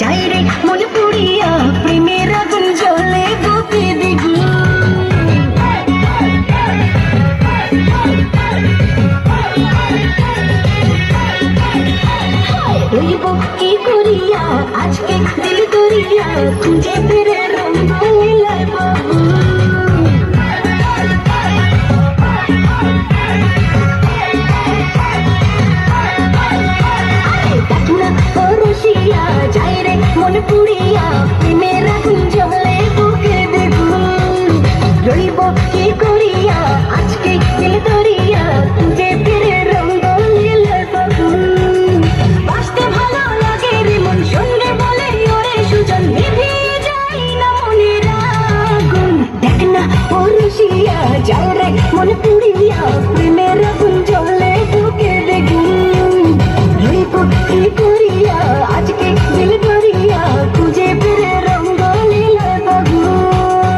যাই রে, মন পুড়িয়া প্রেমের আগুন জলে গোপি দিগু রইব কি করিয়া, আজকে দিল দরিয়া খুঁজে ফিরে রঙ মন পুড়িয়া প্রেমের আগুন জলে বুকে দেখুন জৈব কি করিয়া, আজকে কিল ধরিয়া যে ফিরে রঙ্গ বাঁচতে ভালো লাগে করিয়া